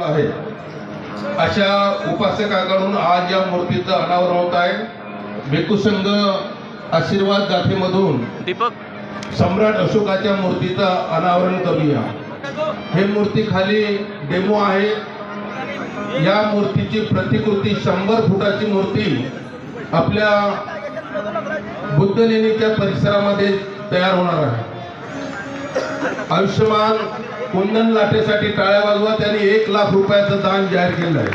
आहे. अशा उपासकाकडून आज या मूर्तीचं अनावरण होत आहे. भिक्खू संघ आशीर्वाद गाथेमधून दीपक. सम्राट अशोकाच्या मूर्तीचं अनावरण करूया. हे मूर्ती खाली डेमो आहे. या मूर्तीची प्रतिकृती शंभर फुटाची मूर्ती आपल्या बुद्धलेणीच्या परिसरामध्ये तयार होणार आहे. आयुष्यमान कुंदन लाटेसाठी टाळ्या वाजवा त्यांनी एक लाख रुपयाचं दान जाहीर केलं आहे.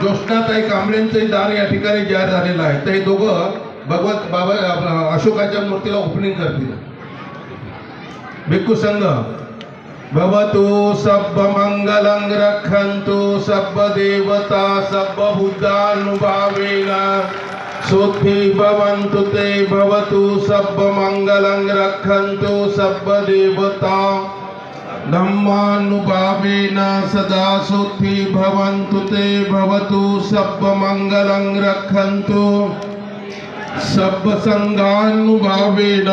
ज्योष्णाताई कांबळेंचंही दान या ठिकाणी जाहीर झालेलं आहे. तर हे दोघं भगवत बाबा अशोकाच्या मूर्तीला ओपनिंग करतील. भिक्खू संघ भवतो सब मंगलंग रखंतो सब देवता सब बुद्धानुभावेन सुखी भवन्तु ते भवतु सब्ब मंगलं रक्षन्तु सब्ब देवता धम्मानुभावेन सदा सुखी भवन्तु ते भवतु सब्ब मंगलं रक्षन्तु। सब्ब संघानुभावेन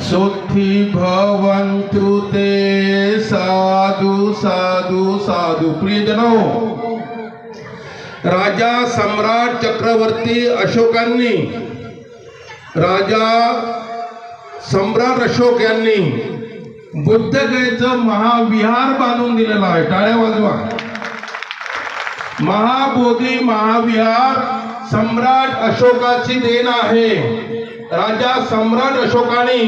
सुखी भवन्तु ते। साधु साधु साधु। प्रियजनो राजा सम्राट चक्रवर्ती अशोकांनी राजा सम्राट अशोक यांनी बुद्धगयेचं महाविहार बांधून दिलेलं आहे. टाळ्या वाजवा. महाबोधी महाविहार सम्राट अशोकाची देण आहे. राजा सम्राट अशोकाने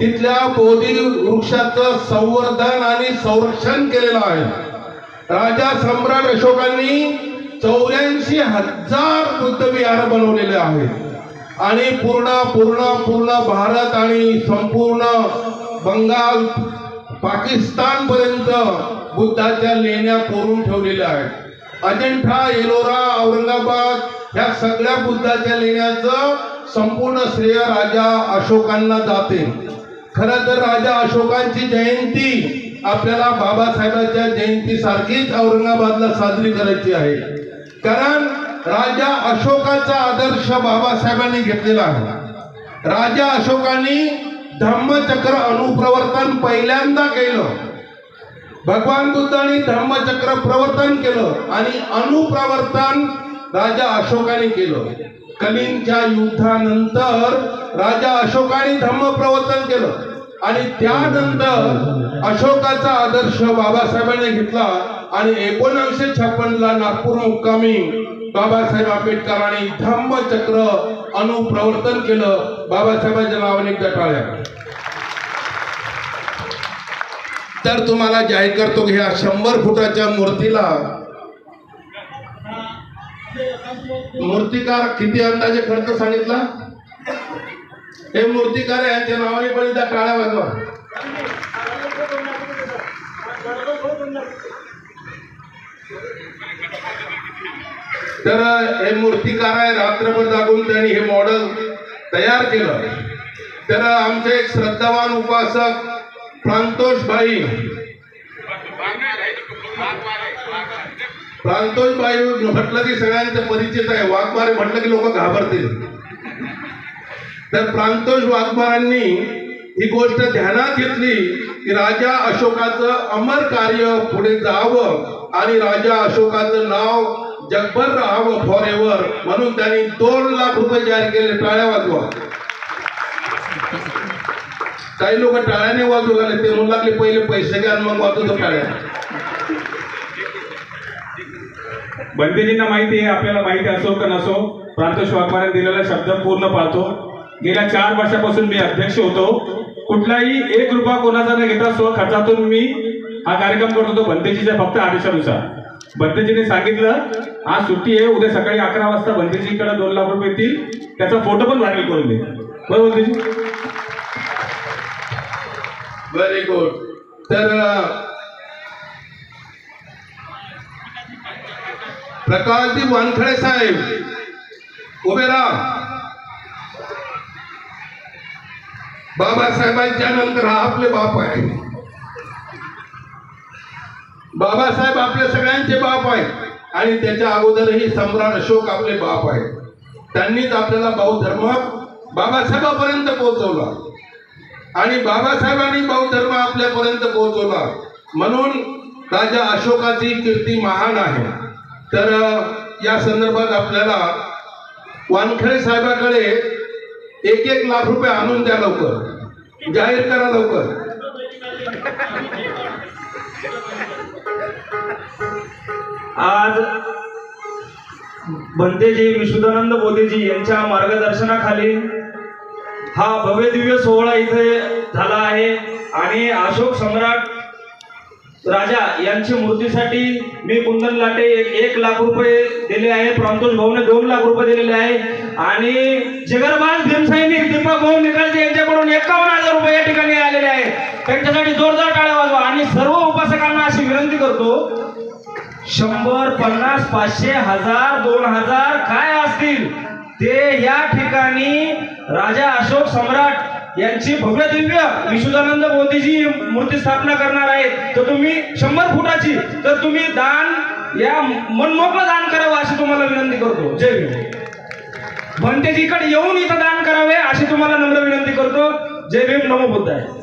तिथल्या बोधी वृक्षाचं संवर्धन आणि संरक्षण केलेलं आहे. राजा सम्राट अशोकांनी चौऱ्याऐंशी हजार बुद्धविहार बनवलेले आहेत. आणि पूर्ण पूर्ण पूर्ण भारत आणि संपूर्ण बंगाल पाकिस्तान पर्यंत बुद्धाच्या लेण्या कोरून ठेवलेल्या आहेत. अजिंठा एलोरा औरंगाबाद ह्या सगळ्या बुद्धाच्या लेण्याचं संपूर्ण श्रेय राजा अशोकांना जाते. खर तर राजा अशोकांची जयंती आपल्याला बाबासाहेबांच्या जयंती सारखीच औरंगाबादला साजरी करायची आहे. कारण राजा अशोकाचा आदर्श बाबासाहेबांनी घेतलेला आहे. राजा अशोकांनी धम्मचक्र अनुप्रवर्तन पहिल्यांदा केलं. भगवान बुद्धांनी धम्मचक्र प्रवर्तन केलं आणि अनुप्रवर्तन राजा अशोकाने केलं. कलिंगच्या युद्धानंतर राजा अशोकाने धम्म प्रवर्तन केलं आणि त्यानंतर अशोकाचा आदर्श बाबासाहेबांनी घेतला. आणि एकोणीसशे छप्पनला नागपूर मुक्कामी बाबासाहेब आंबेडकरांनी धम्मचक्र अनुप्रवर्तन केलं. बाबासाहेबांच्या नावाने एकदा टाळ्या. तर तुम्हाला जाहीर करतो की ह्या शंभर फुटाच्या मूर्तीला मूर्तिकार किती अंदाजे खर्च सांगितला? हे मूर्तिकार यांच्या नावाने पण एकदा टाळ्या वाजवा. तर हे मूर्तिकार आहे रात्रभर जागून त्यांनी हे मॉडेल तयार केलं. तर आमचे एक श्रद्धावान उपासक प्रांतोष भाई. प्रांतोष भाई म्हटलं की सगळ्यांचं परिचित आहे. वाघमारे म्हटलं की लोक घाबरतील. तर प्रांतोष वाघमारांनी ही गोष्ट ध्यानात घेतली की राजा अशोकाचं अमर कार्य पुढे जावं आणि राजा अशोकाचं नाव जगभर राहावं फॉर एव्हर म्हणून त्यांनी दोन लाख रुपये जाहीर केले. टाळ्या वाजवा. काही लोक टाळ्याने वाजू लागले. ते म्हणू लागले पहिले पैसे घ्या आणि मग वाजवतो टाळ्या. बंदेजींना माहिती आहे आपल्याला माहिती असो का नसो प्रांतोष वाघमारे दिलेला शब्द पूर्ण पाळतो. गेल्या चार वर्षापासून मी अध्यक्ष होतो. कुठलाही एक रुपया कोणाचा न घेता स्व खर्चातून मी हा कार्यक्रम करत होतो बंदेजीच्या फक्त आदेशानुसार. भंतेजीने सांगितलं आज सुट्टी आहे उद्या सकाळी अकरा वाजता बंदेजीकडे दोन लाख रुपये येतील. त्याचा फोटो पण व्हायरल करून दे. बरोबर बंदेजी व्हेरी गुड तर प्रकाशजी वानखडे साहेब उभे राहा. बाबासाहेबांच्या नंतर हा आपले बाप आहे. बाबासाहेब आपल्या सगळ्यांचे बाप आहेत. आणि त्याच्या अगोदरही सम्राट अशोक आपले बाप आहेत. त्यांनीच आपल्याला बौद्ध धर्म बाबासाहेबापर्यंत पोहोचवला. आणि बाबासाहेबांनी बौद्ध धर्म आपल्यापर्यंत पोहोचवला. म्हणून राजा अशोकाची कीर्ती महान आहे. तर या संदर्भात आपल्याला वानखेडे साहेबाकडे एक एक लाख रुपये आणून द्या लवकर. जाहीर करा लवकर. आज भंतेजी विशुद्धानंद बोधेजी यांच्या मार्गदर्शनाखाली हा भव्य दिव्य सोहळा इथे झाला आहे. आणि अशोक सम्राट राजा यांची मूर्तीसाठी मी कुंदन लाटे एक- लाख रुपये दिले आहे प्रांतोष भाऊने दोन लाख रुपये दिलेले आहे. आणि जिगरबाज भीमसैनिक दीपक भाऊ निकालजे यांच्याकडून एकावन्न हजार रुपये या ठिकाणी आलेले आहे. त्यांच्यासाठी जोरदार टाळ्या वाजवा आणि सर्व उपासकांना अशी विनंती करतो शंभर पन्नास पाचशे हजार दोन हजार काय असतील ते या ठिकाणी राजा अशोक सम्राट यांची भव्य दिव्य विशुद्धानंद मोदीजी मूर्ती स्थापना करणार आहेत. तर तुम्ही शंभर फुटाची तर तुम्ही दान या मनमोकळं दान करावं अशी तुम्हाला विनंती करतो. जय भीम. भंतेजीकडे येऊन इथं दान करावे अशी तुम्हाला नम्र विनंती करतो. जय भीम नमो बुद्धाय.